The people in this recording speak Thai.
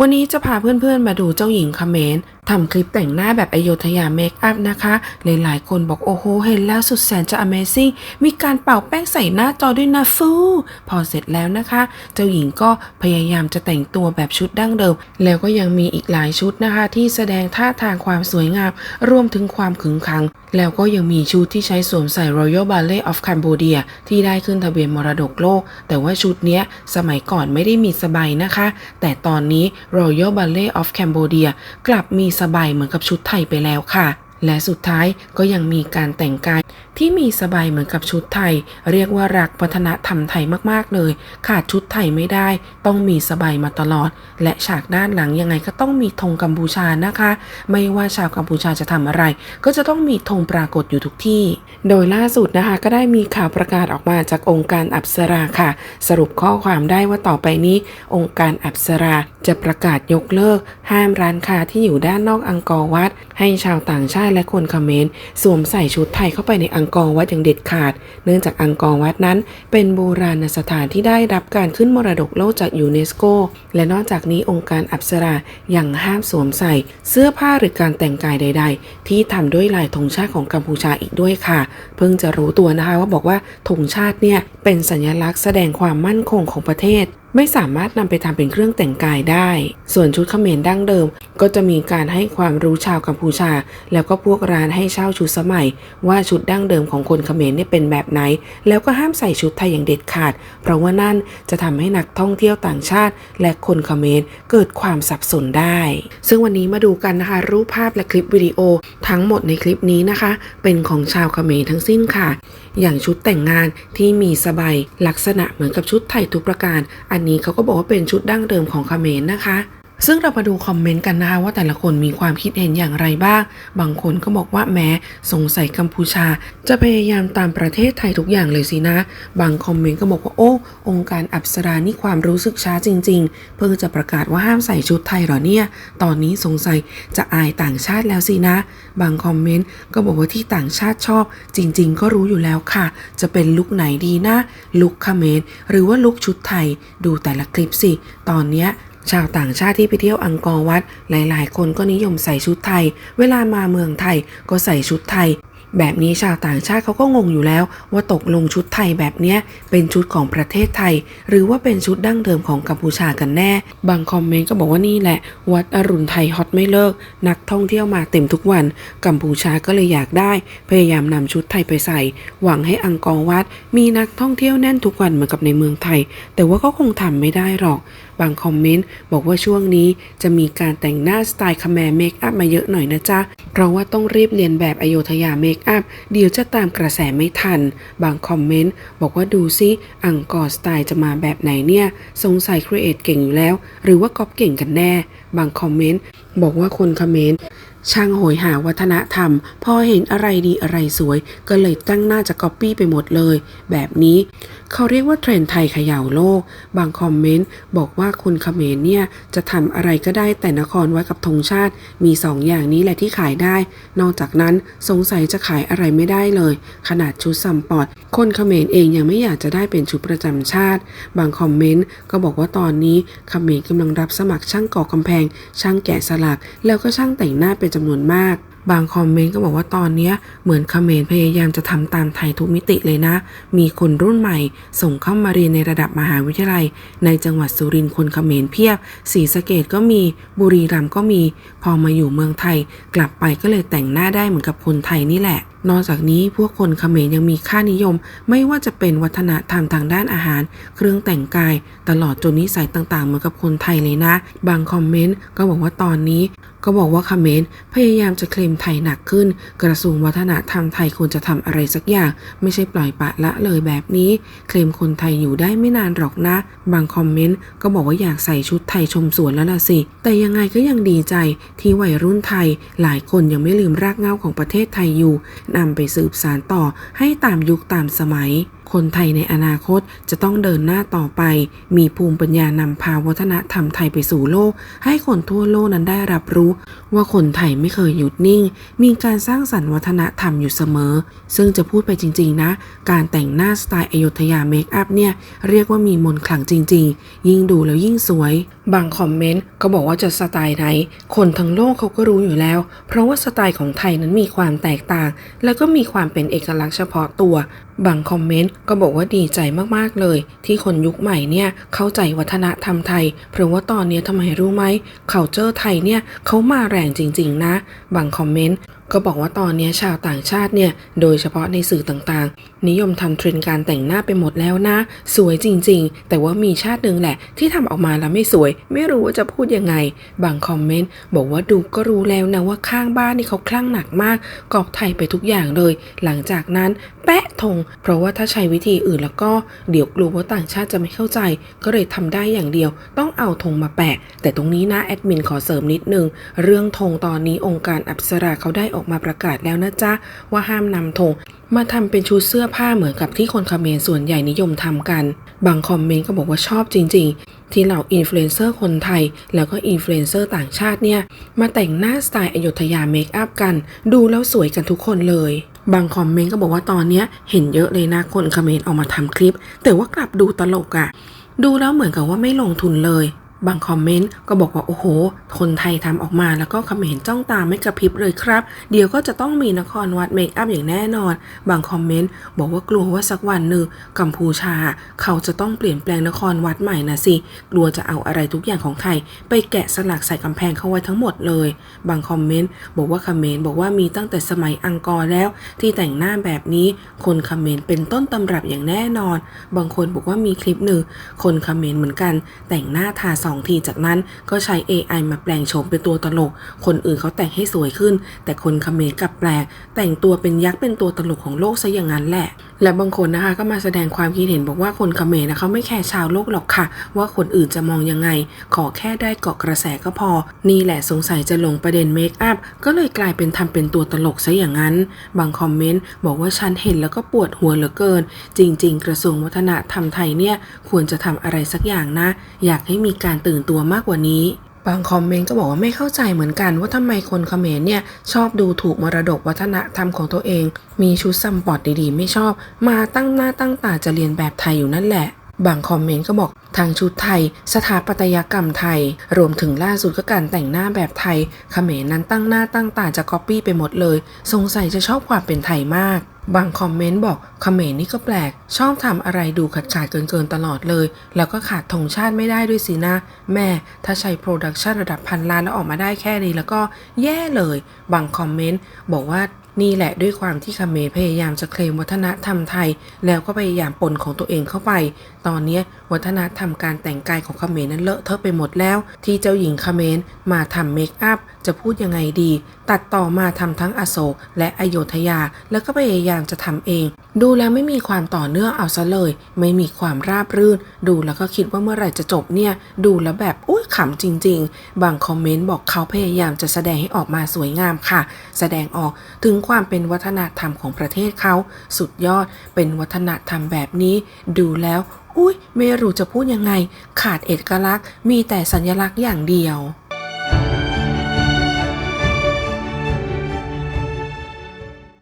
วันนี้จะพาเพื่อนๆมาดูเจ้าหญิงคเขมร ทำคลิปแต่งหน้าแบบอโยธยาเมคอัพนะคะ หลายๆ คนบอกโอ้โห เห็นแล้วสุดแสนจะ Amazing มีการเป่าแป้งใส่หน้าจอด้วยนะฟูพอเสร็จแล้วนะคะ เจ้าหญิงก็พยายามจะแต่งตัวแบบชุดดั้งเดิม แล้วก็ยังมีอีกหลายชุดนะคะ ที่แสดงท่าทางความสวยงาม รวมถึงความขึงขัง แล้วก็ยังมีชุดที่ใช้สวมใส่ Royal Ballet of Cambodia ที่ได้ขึ้นทะเบียนมรดกโลก แต่ว่าชุดเนี้ยสมัยก่อนไม่ได้มีสบายนะคะ แต่ตอนนี้ Royal Ballet of Cambodia กลับมีสบายเหมือนกับชุดไทยไปแล้วค่ะ และสุดท้ายก็ยังมีการแต่งกายที่มีสบายเหมือนกับชุดไทย เรียกว่ารักวัฒนธรรมไทยมากๆเลย ขาดชุดไทยไม่ได้ ต้องมีสบายมาตลอด และฉากด้านหลังยังไงก็ต้องมีธงกัมพูชานะคะ ไม่ว่าชาวกัมพูชาจะทำอะไร ก็จะต้องมีธงปรากฏอยู่ทุกที่ โดยล่าสุดนะคะก็ได้มีข่าวประกาศออกมาจากองค์การอัปสราค่ะ สรุปข้อความได้ว่าต่อไปนี้ องค์การอัปสราจะประกาศยกเลิก ห้ามร้านค้าที่อยู่ด้านนอกอังกอร์วัด ให้ชาวต่างชาติและคนคอมเขมรสวมใส่ชุดไทยเข้าไปในอังกอร์วัดอย่างเด็ดขาด เนื่องจากอังกอร์วัดนั้น เป็นโบราณสถานที่ได้รับการขึ้นมรดกโลกจากยูเนสโก และนอกจากนี้องค์การอัปสรายังห้ามสวมใส่ เสื้อผ้าหรือการแต่งกายใด ๆ ที่ทำด้วยลายธงชาติของกัมพูชาอีกด้วยค่ะ เพิ่งจะรู้ตัวนะคะว่าบอกว่าธงชาติเนี่ยเป็นสัญลักษณ์แสดงความมั่นคงของประเทศ ไม่สามารถนำไปทำเป็นเครื่องแต่งกายได้ ส่วนชุดเขมรดั้งเดิม ก็จะมีการให้ความรู้ชาวกัมพูชา แล้วก็พวกร้านให้เช่าชุดสมัย ว่าชุดดั้งเดิมของคนเขมรเนี่ยเป็นแบบไหน แล้วก็ห้ามใส่ชุดไทยอย่างเด็ดขาด เพราะว่านั่นจะทำให้นักท่องเที่ยวต่างชาติ และคนเขมรเกิดความสับสนได้ ซึ่งวันนี้มาดูกันนะคะ รูปภาพและคลิปวิดีโอทั้งหมดในคลิปนี้นะคะ เป็นของชาวเขมรทั้งสิ้นค่ะ อย่างชุดแต่งงานที่มีสบายลักษณะเหมือนกับชุดไทยทุกประการ อันนี้เขาก็บอกว่าเป็นชุดดั้งเดิมของเขมรนะคะ ซึ่งเรามาดูคอมเมนต์กันนะคะว่าแต่ละคนมีความคิดเห็นอย่างไรบ้าง บางคนก็บอกว่าแม้สงสัยกัมพูชา จะพยายามตามประเทศไทยทุกอย่างเลยสินะ บางคอมเมนต์ก็บอกว่าโอ้องค์การอัปสรานี่ความรู้สึกช้าจริง ๆ เพิ่งจะประกาศว่าห้ามใส่ชุดไทยหรอเนี่ย ตอนนี้สงสัยจะอายต่างชาติแล้วสินะ บางคอมเมนต์ก็บอกว่าที่ต่างชาติชอบ จริง ๆ ก็รู้อยู่แล้วค่ะ จะเป็นลุคไหนดีนะลุกคเมรหรือว่าลุคชุดไทย ดูแต่ละคลิปสิ ตอนเนี้ย ชาวต่างชาติที่ไปเที่ยวอังกอร์วัด หลาย ๆ คนก็นิยมใส่ชุดไทย เวลามาเมืองไทยก็ใส่ชุดไทย แบบนี้ชาวต่างชาติเขาก็งงอยู่แล้ว ว่าตกลงชุดไทยแบบเนี้ยเป็นชุดของประเทศไทย หรือว่าเป็นชุดดั้งเดิมของกัมพูชากันแน่ บางคอมเมนต์ก็บอกว่านี่แหละ วัดอรุณไทยฮอตไม่เลิก นักท่องเที่ยวมาเต็มทุกวัน กัมพูชาก็เลยอยากได้ พยายามนำชุดไทยไปใส่ หวังให้อังกอร์วัด มีนักท่องเที่ยวแน่นทุกวันเหมือนกับในเมืองไทย แต่ว่าก็คงทำไม่ได้หรอก บางคอมเมนต์บอกว่าช่วงนี้จะมีการแต่งหน้าสไตล์คแมร์เมคอัพมาเยอะหน่อยนะจ๊ะ เพราะว่าต้องรีบเรียนแบบอโยธยาเมคอัพ เดี๋ยวจะตามกระแสไม่ทัน บางคอมเมนต์บอกว่าดูซิ อังกอร์สไตล์จะมาแบบไหนเนี่ย สงสัยครีเอทเก่งอยู่แล้ว หรือว่าก๊อปเก่งกันแน่ บางคอมเมนต์บอกว่าคนคอมเมนต์ ช่างโหยหาวัฒนธรรม พอเห็นอะไรดีอะไรสวย ก็เลยตั้งหน้าจะก๊อปปี้ไปหมดเลย แบบนี้ เขาเรียกว่าเทรนด์ไทยเขย่าโลก บางคอมเมนต์บอกว่าคนเขมรเนี่ย จะทำอะไรก็ได้แต่นครไว้กับธงชาติ มีสองอย่างนี้แหละที่ขายได้ นอกจากนั้นสงสัยจะขายอะไรไม่ได้เลย ขนาดชุดซัมปอร์ตคนเขมรเองยังไม่อยากจะได้เป็นชุดประจำชาติ บางคอมเมนต์ก็บอกว่าตอนนี้เขมรกำลังรับสมัครช่างก่อกำแพง ช่างแกะสลัก แล้วก็ช่างแต่งหน้าเป็นจำนวนมาก บางคอมเมนต์ก็บอกว่าตอนนี้เหมือนเขมรพยายามจะทำตามไทยทุกมิติเลยนะ มีคนรุ่นใหม่ ส่งเข้ามาเรียนในระดับมหาวิทยาลัย ในจังหวัดสุรินทร์คนเขมรเพียบศรีสะเกดก็มีบุรีรัมย์ก็มี พอมาอยู่เมืองไทย กลับไปก็เลยแต่งหน้าได้เหมือนกับคนไทยนี่แหละนอกจากนี้พวกคนเขมรยังมีค่านิยม ไม่ว่าจะเป็นวัฒนธรรมทางด้านอาหาร เครื่องแต่งกาย ตลอดจนนิสัยต่างๆ เหมือนกับคนไทยเลยนะ บางคอมเมนต์ก็บอกว่าตอนนี้ ก็บอกว่าคเมรพยายามจะเคลมไทยหนักขึ้น กระทรวงวัฒนธรรมไทยควรจะทำอะไรสักอย่าง ไม่ใช่ปล่อยปะละเลยแบบนี้ เคลมคนไทยอยู่ได้ไม่นานหรอกนะ บางคอมเมนต์ก็บอกว่าอยากใส่ชุดไทยชมสวนแล้วล่ะสิ แต่ยังไงก็ยังดีใจที่วัยรุ่นไทย หลายคนยังไม่ลืมรากเหง้าของประเทศไทยอยู่นำไปสืบสานต่อให้ตามยุคตามสมัยคนไทยในอนาคตจะต้องเดินหน้าต่อไป มีภูมิปัญญานำพาวัฒนธรรมไทยไปสู่โลก ให้คนทั่วโลกนั้นได้รับรู้ ว่าคนไทยไม่เคยหยุดนิ่ง มีการสร้างสรรค์วัฒนธรรมอยู่เสมอ ซึ่งจะพูดไปจริง ๆ นะ การแต่งหน้าสไตล์อยุธยาเมคอัพเนี่ย เรียกว่ามีมนต์ขลังจริง ๆ ยิ่งดูแล้วยิ่งสวยบางคอมเมนต์ก็บอกว่าจะสไตล์ไหน คนทั้งโลกเขาก็รู้อยู่แล้ว เพราะว่าสไตล์ของไทยนั้นมีความแตกต่าง แล้วก็มีความเป็นเอกลักษณ์เฉพาะตัว บางคอมเมนต์ก็บอกว่าดีใจมากๆเลย ที่คนยุคใหม่เนี่ยเข้าใจวัฒนธรรมไทย เพราะว่าตอนนี้ทำไมรู้ไหม culture ไทยเนี่ยเขามาแรงจริง ๆ นะ บางคอมเมนต์ ก็บอกว่าตอนนี้ชาวต่างชาติเนี่ย โดยเฉพาะในสื่อต่างๆ นิยมทำเทรนด์การแต่งหน้าไปหมดแล้วนะ สวยจริง ๆ แต่ว่ามีชาติหนึ่งแหละ ที่ทำออกมาแล้วไม่สวย ไม่รู้ว่าจะพูดยังไง บางคอมเมนต์บอกว่าดูก็รู้แล้วนะว่าข้างบ้านนี่เขาคลั่งหนักมากกอบไทยไปทุกอย่างเลย หลังจากนั้นแปะธงเพราะว่าถ้าใช้วิธีอื่นแล้วก็เดี๋ยวกลัวว่าต่างชาติจะไม่เข้าใจ ก็เลยทำได้อย่างเดียว ต้องเอาธงมาแปะ แต่ตรงนี้นะแอดมินขอเสริมนิดนึงเรื่องธงตอนนี้องค์การอัปสราเขาได้ออกมาประกาศแล้วนะจ๊ะ ว่าห้ามนำธงมาทำเป็นชุดเสื้อผ้าเหมือนกับที่คนเขมรส่วนใหญ่นิยมทำกัน บางคอมเมนต์ก็บอกว่าชอบจริง ๆ ที่เหล่าอินฟลูเอนเซอร์คนไทย แล้วก็อินฟลูเอนเซอร์ต่างชาติเนี่ย มาแต่งหน้าสไตล์อยุธยาเมคอัพกัน ดูแล้วสวยกันทุกคนเลย บางคอมเมนต์ก็บอกว่าตอนเนี้ยเห็นเยอะเลยนะคนคอมเขมรออกมาทำคลิป แต่ว่ากลับดูตลกอะดูแล้วเหมือนกับว่าไม่ลงทุนเลย บางคอมเมนต์ก็บอกว่า โอ้โห คนไทยทำออกมาแล้วก็เขมรจ้องตาไม่กระพริบเลยครับ เดี๋ยวก็จะต้องมีนครวัดเมคอัพอย่างแน่นอน บางคอมเมนต์บอกว่ากลัวว่าสักวันหนึ่งกัมพูชา เขาจะต้องเปลี่ยนแปลงนครวัดใหม่นะสิ กลัวจะเอาอะไรทุกอย่างของไทย ไปแกะสลักใส่กำแพงเขาไว้ทั้งหมดเลย บางคอมเมนต์บอกว่าเขมรบอกว่ามีตั้งแต่สมัยอังกอร์แล้ว ที่แต่งหน้าแบบนี้ คนเขมรเป็นต้นตำรับอย่างแน่นอน บางคนบอกว่ามีคลิปหนึ่งคนเขมรเหมือนกัน แต่งหน้าทาสองที จากนั้นก็ใช้ AI มาแปลงโฉมเป็นตัวตลก คนอื่นเขาแต่งให้สวยขึ้น แต่คนเขมรกลับแปลก แต่งตัวเป็นยักษ์เป็นตัวตลกของโลกซะอย่างนั้นแหละ และบางคนนะคะก็มาแสดงความคิดเห็นบอกว่าคนเขมรนะเขาไม่แคร์ชาวโลกหรอกค่ะ ว่าคนอื่นจะมองยังไง ขอแค่ได้เกาะกระแสก็พอ นี่แหละสงสัยจะลงประเด็นเมคอัพก็เลยกลายเป็นทำเป็นตัวตลกซะอย่างนั้น บางคอมเมนต์บอกว่าฉันเห็นแล้วก็ปวดหัวเหลือเกิน จริง ๆ กระทรวงวัฒนธรรมไทยเนี่ยควรจะทำอะไรสักอย่างนะ อยากให้มีการตื่นตัวมากกว่านี้บางคอมเมนต์ก็บอกว่าไม่เข้าใจเหมือนกันว่าทำไมคนเขมรเนี่ยชอบดูถูกมรดกวัฒนธรรมของตัวเอง มีชุดซัมปอร์ตดีๆ ไม่ชอบ มาตั้งหน้าตั้งตาจะเรียนแบบไทยอยู่นั่นแหละ บางคอมเมนต์ก็บอกทางชุดไทย สถาปัตยกรรมไทย รวมถึงล่าสุดก็การแต่งหน้าแบบไทยเขมรนั้นตั้งหน้าตั้งตาจะก๊อปปี้ไปหมดเลย สงสัยจะชอบความเป็นไทยมาก บางคอมเมนต์บอกเขมรนี่ก็แปลก ชอบทำอะไรดูขาดขาดเกินเกินๆตลอดเลย แล้วก็ขาดธงชาติไม่ได้ด้วยสินะ แม่ถ้าใช้โปรดักชันระดับพันล้านแล้วออกมาได้แค่นี้แล้วก็แย่เลย บางคอมเมนต์บอกว่านี่แหละด้วยความที่เขมรพยายามจะเคลมวัฒนธรรมไทย แล้วก็พยายามปนของตัวเองเข้าไป ตอนนี้วัฒนธรรมการแต่งกายของเขมรนั้นเลอะเทอะไปหมดแล้ว ที่เจ้าหญิงเขมรมาทำเมคอัพจะพูดยังไงดี ตัดต่อมาทำทั้งอโศกและอโยธยา แล้วก็พยายามจะทำเอง ดูแล้วไม่มีความต่อเนื่องเอาซะเลย ไม่มีความราบรื่น ดูแล้วก็คิดว่าเมื่อไหร่จะจบเนี่ย ดูแล้วแบบอุ้ยขำจริง ๆ บางคอมเมนต์บอกเขาพยายามจะแสดงให้ออกมาสวยงามค่ะ แสดงออกถึงความเป็นวัฒนธรรมของประเทศเขา สุดยอดเป็นวัฒนธรรมแบบนี้ ดูแล้วอุ้ยไม่รู้จะพูดยังไง ขาดเอกลักษณ์ มีแต่สัญลักษณ์อย่างเดียว